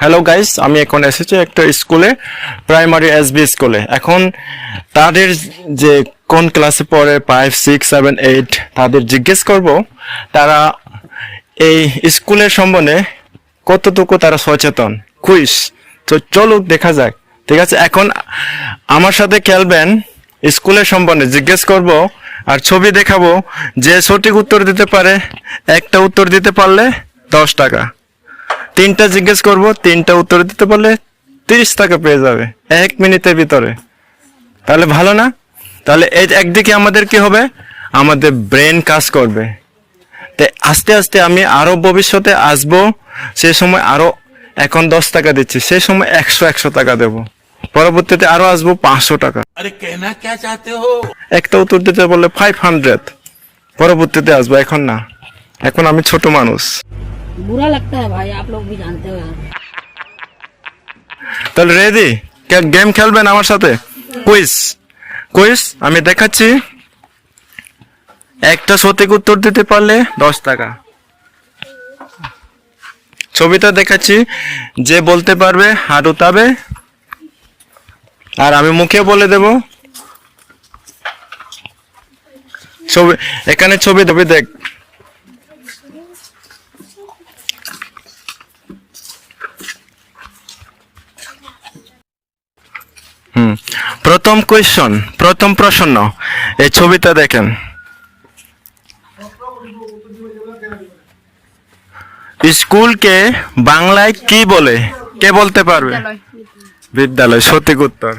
Hello guys আমি এখন এসেছি একটা স্কুলে প্রাইমারি এসবি স্কুলে। এখন তাদের যে কোন ক্লাসে পড়ে ফাইভ সিক্স সেভেন এইট তাদের জিজ্ঞেস করব, তারা এই স্কুলের সম্বন্ধে কতটুকু তারা সচেতন? কুইস তো চলুক, দেখা যাক। ঠিক আছে, এখন আমার সাথে খেলবেন স্কুলের সম্বন্ধে জিজ্ঞেস করব আর ছবি দেখাবো, যে সঠিক উত্তর দিতে পারে, একটা উত্তর দিতে পারলে দশ টাকা। তিনটা জিজ্ঞেস করব, তিনটা উত্তর দিতে পারলে তিরিশ টাকা পেয়ে যাবে, এক মিনিটের ভিতরে। তাহলে ভালো না? তাহলে এই একদিকে আমাদের কি হবে? আমাদের ব্রেন কাজ করবে। তো আস্তে আস্তে আমি আরও ভবিষ্যতে আসব, সে সময় আরও এখন দশ টাকা দিচ্ছি, সে সময় একশো একশো টাকা দেব। পরবর্তীতে আরও আসব পাঁচশো টাকা। একটা উত্তর দিতে বললে ফাইভ হান্ড্রেড পরবর্তীতে আসব এখন না। এখন আমি ছোট মানুষ। তাহলে রেডি গেম খেলবেন আমার সাথে? কুইস কুইস আমি দেখাচ্ছি। একটা সঠিক উত্তর দিতে পারলে দশ টাকা। ছবিটা দেখাচ্ছি। যে বলতে পারবে হাঁটুতাবে আর আমি মুখে বলে দেব। ছবি, এখানে ছবি ছবি দেখ। প্রথম কোয়েশ্চন প্রথম প্রশ্ন, এই ছবিটা দেখেন। স্কুলকে বাংলায় কি বলে? কে বলতে পারবে? বিদ্যালয় সঠিক উত্তর।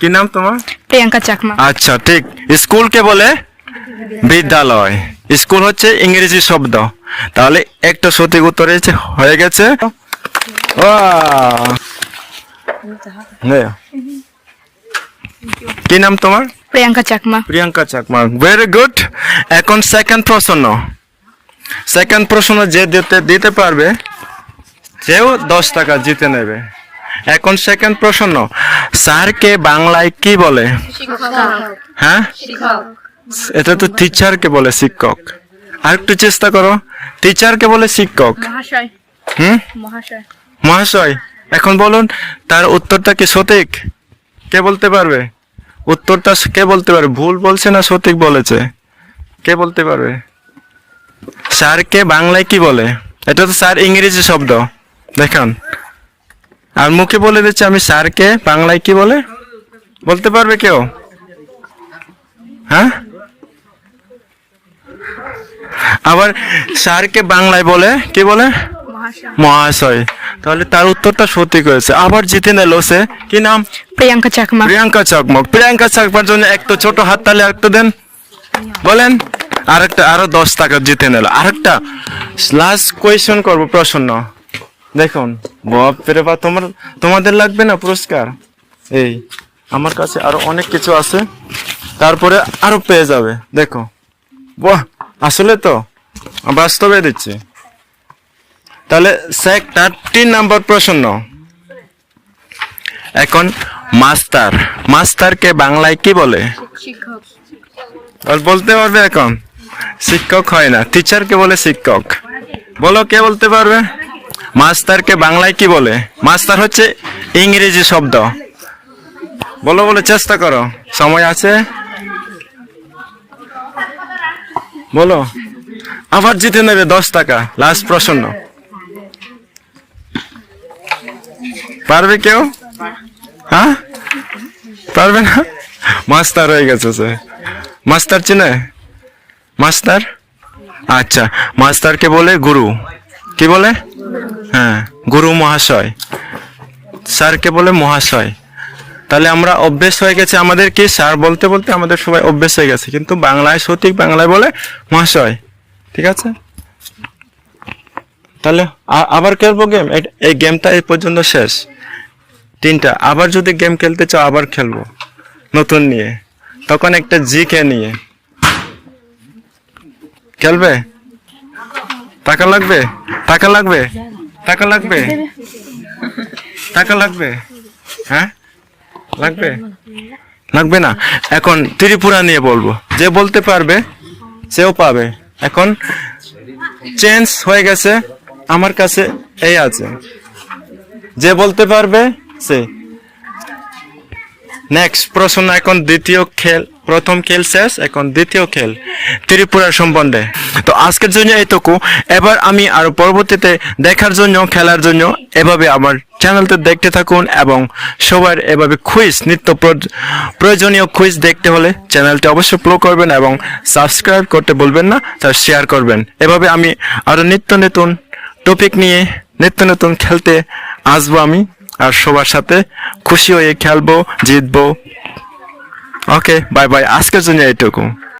কি নাম তোমার? প্রিয়াঙ্কা চাকমা। আচ্ছা ঠিক। স্কুলকে বলে? বিদ্যালয়। স্কুল হচ্ছে ইংরেজি শব্দ। তাহলে একটা সঠিক উত্তর হয়ে গেছে। বাহ! কি নাম তোমার? প্রিয়াঙ্কা চাকমা। প্রিয়াঙ্কা চাকমা। ভেরি গুড এখন সেকেন্ড প্রশ্ন। সেকেন্ড প্রশ্ন যে দিতে দিতে পারবে সেও দশ টাকা জিতে নেবে। এখন সেকেন্ড প্রশ্ন স্যারকে বাংলায় কি বলে? হ্যাঁ? এটা তো টিচারকে বলে শিক্ষক। আর একটু চেষ্টা করো। টিচারকে বলে শিক্ষক। মহাশয়। হুম? মহাশয়। এখন বলুন তার উত্তরটা কি সঠিক? কে বলতে পারবে? উত্তরটা কে বলতে পারবে? ভুল বলছে না সঠিক বলেছে? কে বলতে পারবে? স্যারকে বাংলায় কি বলে? এটা তো স্যার ইংরেজি শব্দ। দেখান। আর মুখে বলে দিচ্ছে আমি স্যারকে বাংলায় কি বলে? বলতে পারবে কেউ? হ্যাঁ? আবার স্যারকে বাংলায় বলে কি বলে? মহাশয়। তাহলে তার উত্তরটা সত্যি করেছে আবার জিতে নিল সে। কি নাম? প্রিয়াঙ্কা চাকমা। প্রিয়াঙ্কা চকমক প্রিয়াঙ্কা চাকমার জন্য একটা ছোট হাত তালে একটা দেন। বলেন। আরেকটা আরও দশ টাকা জিতে নিল। আরেকটা লাস্ট কোয়েশন করব প্রশ্ন দেখুন বাপরে বা তোমার তোমাদের লাগবে না পুরস্কার? এই আমার কাছে আরও অনেক কিছু আছে তারপরে আরও পেয়ে যাবে দেখো। বাহ আসলে তো বাস্তবে দিচ্ছি। তাহলে স্যার তার তিন নাম্বার প্রশ্ন। এখন মাস্টার মাস্টারকে বাংলায় কি বলে? আর বলতে পারবে এখন? শিক্ষক হয় না টিচারকে বলে শিক্ষক। বলো কে বলতে পারবে? মাস্টারকে বাংলায় কি বলে? মাস্টার হচ্ছে ইংরেজি শব্দ। বলো, বলে, চেষ্টা করো। সময় আছে? বলো। আবার জিতে নেবে দশ টাকা। লাস্ট প্রসন্ন। পারবে কেউ? হ্যাঁ? পারবে না? মাস্টার হয়ে গেছে সে। মাস্টার চিনে? মাস্টার? আচ্ছা। মাস্টারকে বলে গুরু। কি বলে? হ্যাঁ গুরু মহাশয়। স্যারকে বলে মহাশয়? তাহলে আমরা অভ্যেস হয়ে গেছে আমাদের কি? স্যার বলতে বলতে আমাদের সবাই অভ্যেস হয়ে গেছে। কিন্তু বাংলায়, সঠিক বাংলায় বলে মহাশয়। ঠিক আছে? তাহলে আবার খেলব গেম এই গেমটা এই পর্যন্ত শেষ। তিনটা। আবার যদি গেম খেলতে চাও, আবার খেলব। নতুন নিয়ে। তখন একটা জি কে নিয়ে। খেলবে? টাকা লাগবে? টাকা লাগবে? টাকা লাগবে? টাকা লাগবে? হ্যাঁ? লাগবে? লাগবে না। এখন ত্রিপুরা নিয়ে বলব। যে বলতে পারবে, সেও পাবে। এখন চেঞ্জ হয়ে গেছে। আমার কাছে এই আছে। যে বলতে পারবে, সে। নেক্সট প্রশ্ন, এখন দ্বিতীয় খেল। প্রথম খেল শেষ, এখন দ্বিতীয় খেল ত্রিপুরার সম্বন্ধে। তো আজকের জন্য এইটুকু। এবার আমি আরও পরবর্তীতে দেখার জন্য, খেলার জন্য এভাবে আমার চ্যানেলটা দেখতে থাকুন এবং সবার এভাবে কুইজ নিত্য প্র- প্রয়োজনীয় কুইজ দেখতে হলে চ্যানেলটি অবশ্যই ফলো করবেন এবং সাবস্ক্রাইব করতে বলবেন না তার শেয়ার করবেন। এভাবে আমি আরও নিত্য নতুন টপিক নিয়ে, নিত্য নতুন খেলতে আসব আমি, আর সবার সাথে খুশি হয়ে খেলব, জিতবো। ওকে বাই বাই আজকের জন্য এইটুকু